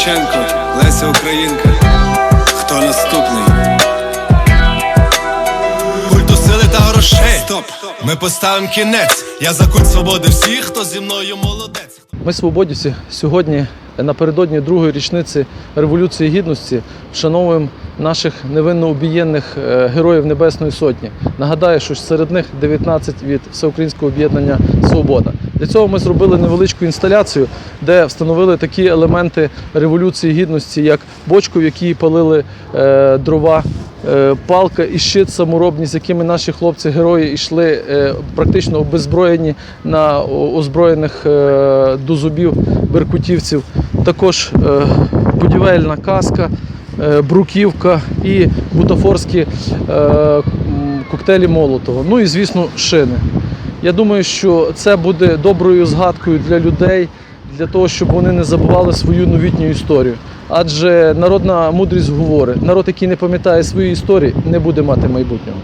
Шевченко, Леся Українка, хто наступний? Культу сили та грошей. Стоп! Ми поставимо кінець. Я за культ свободи всіх, хто зі мною молодець. Ми свободівці сьогодні, напередодні другої річниці Революції Гідності, вшановуємо наших невинно убієнних е, героїв Небесної Сотні. Нагадаю, що серед них 19 від Всеукраїнського об'єднання Свобода. Для цього ми зробили невеличку інсталяцію, де встановили такі елементи Революції Гідності, як бочку, в якій палили е, дрова. е, Палка і щит саморобні, з якими наші хлопці-герої йшли е, практично обезброєні на озброєних е, до зубів беркутівців. Також будівельна каска, бруківка і бутафорські коктейлі Молотова. Ну і звісно, шини. Я думаю, що це буде доброю згадкою для людей, для того, щоб вони не забували свою новітню історію. Адже народна мудрість говорить: народ, який не пам'ятає свої історії, не буде мати майбутнього.